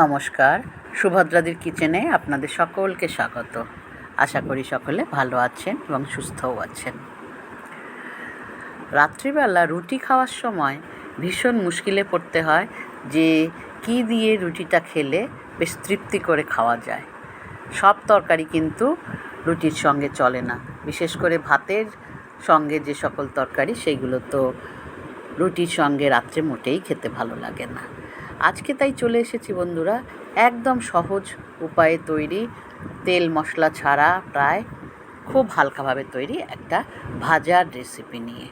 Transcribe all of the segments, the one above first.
নমস্কার। সুভদ্রাদির কিচেনে আপনাদের সকলকে স্বাগত। আশা করি সকলে ভালো আছেন এবং সুস্থও আছেন। রাত্রিবেলা রুটি খাওয়ার সময় ভীষণ মুশকিলে পড়তে হয় যে কী দিয়ে রুটিটা খেলে বেশ তৃপ্তি করে খাওয়া যায়। সব তরকারি কিন্তু রুটির সঙ্গে চলে না। বিশেষ করে ভাতের সঙ্গে যে সকল তরকারি সেইগুলো তো রুটির সঙ্গে রাত্রে মোটেই খেতে ভালো লাগে না। আজকে তাই চলে এসেছি বন্ধুরা, একদম সহজ উপায়ে তৈরি তেল মশলা ছাড়া প্রায় খুব হালকাভাবে তৈরি একটা ভাজার রেসিপি নিয়ে।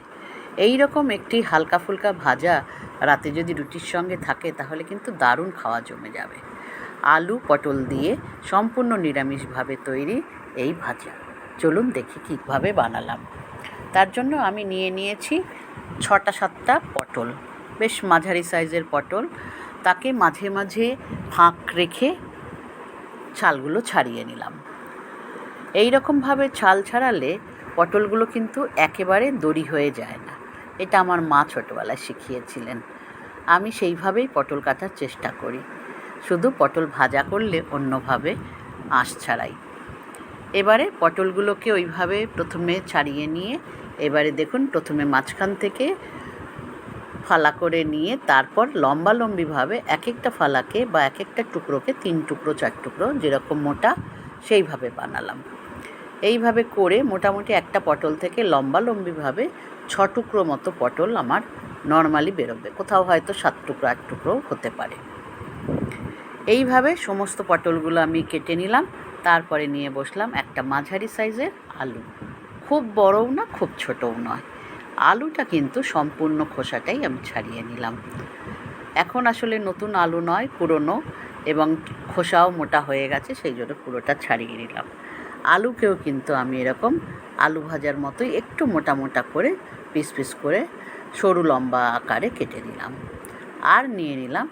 এই রকম একটি হালকা ফুলকা ভাজা রাতে যদি রুটির সঙ্গে থাকে, তাহলে কিন্তু দারুণ খাওয়া জমে যাবে। আলু, পটল দিয়ে সম্পূর্ণ নিরামিষভাবে তৈরি এই ভাজা। চলুন দেখি কীভাবে বানালাম। তার জন্য আমি নিয়ে নিয়েছি ছটা সাতটা পটল, বেশ মাঝারি সাইজের পটল তাকে মাঝে মাঝে ফাঁক রেখে ছালগুলো ছাড়িয়ে নিলাম। এই রকমভাবে ছাল ছাড়ালে পটলগুলো কিন্তু একেবারে দড়ি হয়ে যায় না। এটা আমার মা ছোটোবেলায় শিখিয়েছিলেন। আমি সেইভাবেই পটল কাটার চেষ্টা করি। শুধু পটল ভাজা করলে অন্যভাবে আঁশ ছাড়াই। এবারে পটলগুলোকে ওইভাবে প্রথমে ছাড়িয়ে নিয়ে, এবারে দেখুন প্রথমে মাঝখান থেকে ফালা করে নিয়ে তারপর লম্বা লম্বিভাবে এক একটা ফালাকে বা এক একটা টুকরোকে তিন টুকরো, চার টুকরো যেরকম মোটা সেইভাবে বানালাম। এইভাবে করে মোটামুটি একটা পটল থেকে লম্বা লম্বিভাবে ছ টুকরো মতো পটল আমার নর্মালি বেরোবে। কোথাও হয়তো সাত টুকরো এক টুকরো হতে পারে। এইভাবে সমস্ত পটলগুলো আমি কেটে নিলাম, তারপরে নিয়ে বসলাম একটা মাঝারি সাইজের আলু। খুব বড়ও না, খুব ছোটও নয়। আলুটা কিন্তু সম্পূর্ণ খোসাটাই আমি ছাড়িয়ে নিলাম। এখন আসলে নতুন আলু নয়, পুরনো এবং খোসাও মোটা হয়ে গেছে, সেই জন্য পুরোটা ছাড়িয়ে নিলাম। আলুকেও কিন্তু আমি এরকম আলু ভাজার মতোই একটু মোটা মোটা করে, পিস পিস করে সরু লম্বা আকারে কেটে নিলাম। আর নিয়ে নিলাম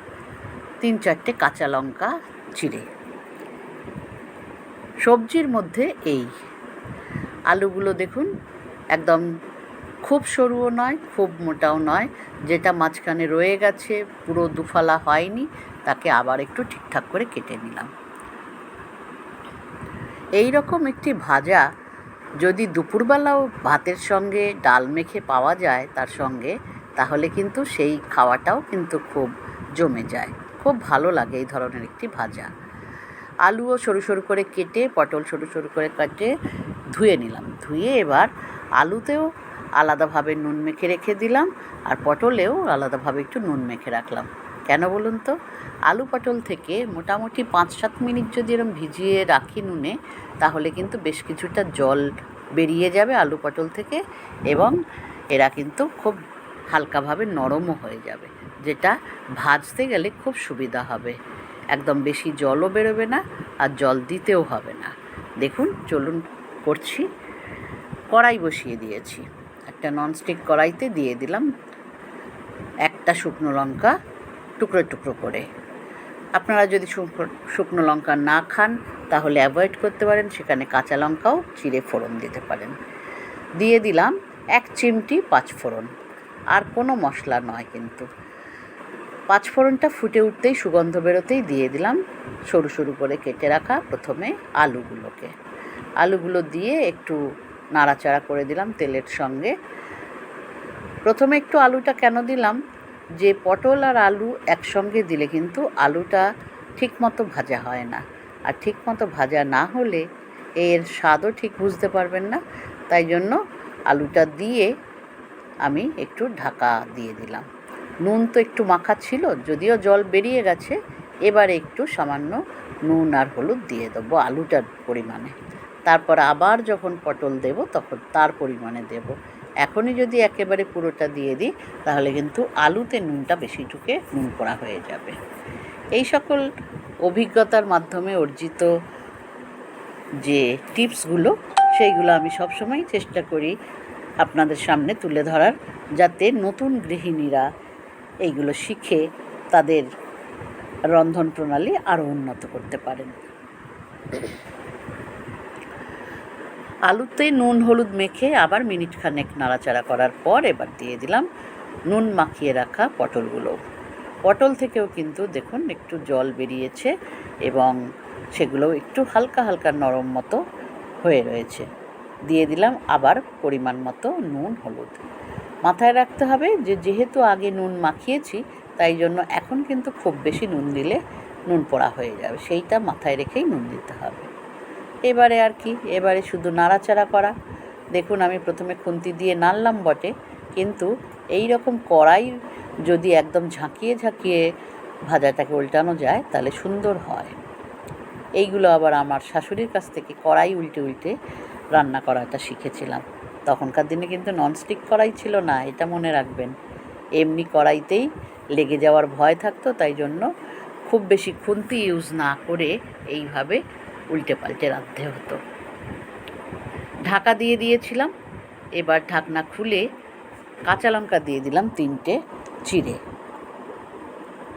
তিন চারটে কাঁচা লঙ্কা চিড়ে। সবজির মধ্যে এই আলুগুলো দেখুন, একদম খুব সরুও নয়, খুব মোটাও নয়। যেটা মাঝখানে রয়ে গেছে, পুরো দুফালা হয়নি, তাকে আবার একটু ঠিকঠাক করে কেটে নিলাম। এই রকম একটি ভাজা যদি দুপুরবেলাও ভাতের সঙ্গে ডাল মেখে পাওয়া যায় তার সঙ্গে, তাহলে কিন্তু সেই খাওয়াটাও কিন্তু খুব জমে যায়। খুব ভালো লাগে এই ধরনের একটি ভাজা। আলুও সরু সরু করে কেটে, পটল সরু সরু করে কেটে ধুয়ে নিলাম। ধুয়ে এবার আলুতেও আলাদাভাবে নুন মেখে রেখে দিলাম আর পটলেও আলাদাভাবে একটু নুন মেখে রাখলাম। কেন বলুন তো? আলু পটল থেকে মোটামুটি পাঁচ সাত মিনিট যদি এরম ভিজিয়ে রাখি নুনে, তাহলে কিন্তু বেশ কিছুটা জল বেরিয়ে যাবে আলু পটল থেকে এবং এরা কিন্তু খুব হালকাভাবে নরমও হয়ে যাবে, যেটা ভাজতে গেলে খুব সুবিধা হবে। একদম বেশি জলও বেরোবে না আর জল দিতেও হবে না। দেখুন, চলুন করছি। কড়াই বসিয়ে দিয়েছি। একটা ননস্টিক কড়াইতে দিয়ে দিলাম একটা শুকনো লঙ্কা টুকরো টুকরো করে। আপনারা যদি শুকনো লঙ্কা না খান, তাহলে অ্যাভয়েড করতে পারেন, সেখানে কাঁচা লঙ্কাও চিড়ে ফোড়ন দিতে পারেন। দিয়ে দিলাম এক চিমটি পাঁচফোড়ন আর কোনো মশলা নয় কিন্তু। পাঁচফোড়নটা ফুটে উঠতেই সুগন্ধ বেরোতেই দিয়ে দিলাম সরু সরু করে কেটে রাখা প্রথমে আলুগুলোকে। আলুগুলো দিয়ে একটু নাড়াচাড়া করে দিলাম তেলের সঙ্গে। প্রথমে একটু আলুটা কেন দিলাম? যে পটল আর আলু একসঙ্গে দিলে কিন্তু আলুটা ঠিকমতো ভাজা হয় না। আর ঠিকমতো ভাজা না হলে এর স্বাদও ঠিক বুঝতে পারবেন না। তাই জন্য আলুটা দিয়ে আমি একটু ঢাকা দিয়ে দিলাম। নুন তো একটু মাখা ছিল, যদিও জল বেরিয়ে গেছে। এবারে একটু সামান্য নুন আর হলুদ দিয়ে দেবো আলুটার পরিমাণে। তারপর আবার যখন পটল দেব, তখন তার পরিমাণে দেব। এখনই যদি একেবারে পুরোটা দিয়ে দিই, তাহলে কিন্তু আলুতে নুনটা বেশি ঢুকে নুন করা হয়ে যাবে। এই সকল অভিজ্ঞতার মাধ্যমে অর্জিত যে টিপসগুলো, সেইগুলো আমি সবসময় চেষ্টা করি আপনাদের সামনে তুলে ধরার, যাতে নতুন গৃহিণীরা এইগুলো শিখে তাদের রন্ধন প্রণালী আরও উন্নত করতে পারেন। আলুতে নুন, হলুদ মেখে আবার মিনিট খানেক নাড়াচাড়া করার পর এবার দিয়ে দিলাম নুন মাখিয়ে রাখা পটলগুলো। পটল থেকেও কিন্তু দেখুন একটু জল বেরিয়েছে এবং সেগুলোও একটু হালকা হালকা নরম মতো হয়ে রয়েছে। দিয়ে দিলাম আবার পরিমাণ মতো নুন, হলুদ। মাথায় রাখতে হবে যে যেহেতু আগে নুন মাখিয়েছি, তাই জন্য এখন কিন্তু খুব বেশি নুন দিলে নুন পোড়া হয়ে যাবে। সেইটা মাথায় রেখেই নুন দিতে হবে। এবারে আর কি, এবারে শুধু নাড়াচাড়া করা। দেখুন, আমি প্রথমে খুন্তি দিয়ে নাড়লাম বটে, কিন্তু এই রকম কড়াই যদি একদম ঝাঁকিয়ে ঝাঁকিয়ে ভাজাটাকে উল্টানো যায়, তাহলে সুন্দর হয়। এইগুলো আবার আমার শাশুড়ির কাছ থেকে কড়াই উল্টে উল্টে রান্না করাটা শিখেছিলাম। তখনকার দিনে কিন্তু ননস্টিক কড়াই ছিল না, এটা মনে রাখবেন। এমনি কড়াইতেই লেগে যাওয়ার ভয় থাকতো, তাই জন্য খুব বেশি খুন্তি ইউজ না করে এইভাবে উল্টে পাল্টে রাঁধতে হতো। ঢাকা দিয়ে দিয়েছিলাম, এবার ঢাকনা খুলে কাঁচা লঙ্কা দিয়ে দিলাম তিনটে চিড়ে।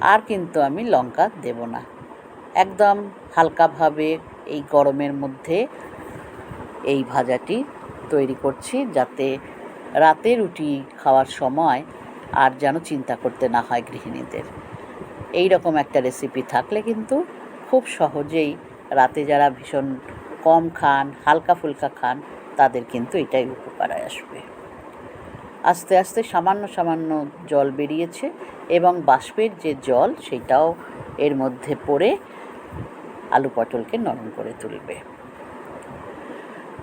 আর কিন্তু আমি লঙ্কা দেব না। একদম হালকাভাবে এই গরমের মধ্যে এই ভাজাটি তৈরি করছি যাতে রাতে রুটি খাওয়ার সময় আর যেন চিন্তা করতে না হয় গৃহিণীদের। এই রকম একটা রেসিপি থাকলে কিন্তু খুব সহজেই রাতে যারা ভীষণ কম খান, হালকা ফুলকা খান, তাদের কিন্তু এটাই উপকারে আসবে। আস্তে আস্তে সামান্য সামান্য জল বেরিয়েছে এবং বাষ্পের যে জল, সেটাও এর মধ্যে পড়ে আলু পটলকে নরম করে তুলবে।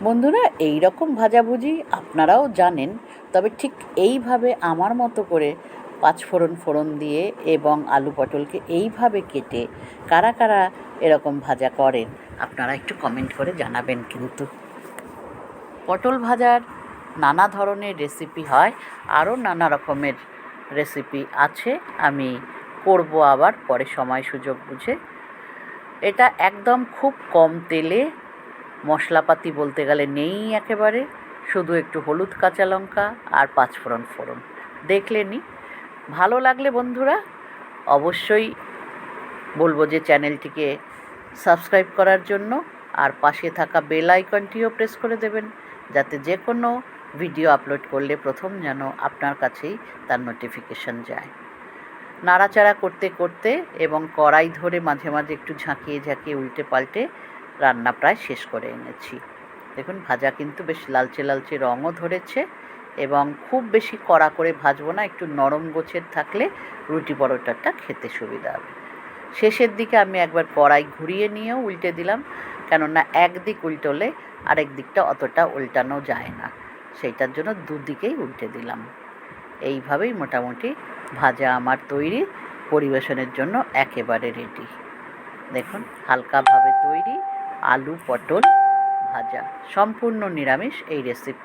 বন্ধুরা, এই রকম ভাজাভুজি আপনারাও জানেন, তবে ঠিক এইভাবে আমার মতো করে পাঁচফোড়ন ফোড়ন দিয়ে এবং আলু পটলকে এইভাবে কেটে কারা কারা এরকম ভাজা করেন। আপনারা একটু কমেন্ট করে জানাবেন কিন্তু। পটল ভাজার নানা ধরনের রেসিপি হয়, আরও নানা রকমের রেসিপি আছে। আমি করব আবার, পরে সময় সুযোগ বুঝে। এটা একদম খুব কম তেলে, মশলাপাতি বলতে গেলে নেই একেবারে। শুধু একটু হলুদ কাঁচা লঙ্কা আর পাঁচফোড়ন ফোড়ন দেখলেনি ভালো লাগলে বন্ধুরা, অবশ্যই বলব যে চ্যানেলটিকে সাবস্ক্রাইব করার জন্য আর পাশে থাকা বেল আইকনটিও প্রেস করে দেবেন, যাতে যে কোনো ভিডিও আপলোড করলে প্রথম যেন আপনার কাছেই তার নোটিফিকেশন যায়। নাড়াচাড়া করতে করতে এবং কড়াই ধরে মাঝে মাঝে একটু ঝাঁকিয়ে ঝাঁকিয়ে উল্টে পাল্টে রান্না প্রায় শেষ করে এনেছি। দেখুন, ভাজা কিন্তু বেশ লালচে লালচে রঙও ধরেছে এবং খুব বেশি কড়া করে ভাজবো না, একটু নরম গোছের থাকলে রুটি পরোটাটা খেতে সুবিধা হবে। শেষের দিকে আমি একবার কড়াই ঘুরিয়ে নিয়েও উল্টে দিলাম, কেননা একদিক উল্টোলে আরেক দিকটা অতটা উল্টানো যায় না। সেইটার জন্য দুদিকেই উল্টে দিলাম। এইভাবেই মোটামুটি ভাজা আমার তৈরি, পরিবেশনের জন্য একেবারে রেডি দেখুন, হালকাভাবে তৈরি আলু পটল ভাজা, সম্পূর্ণ নিরামিষ এই রেসিপি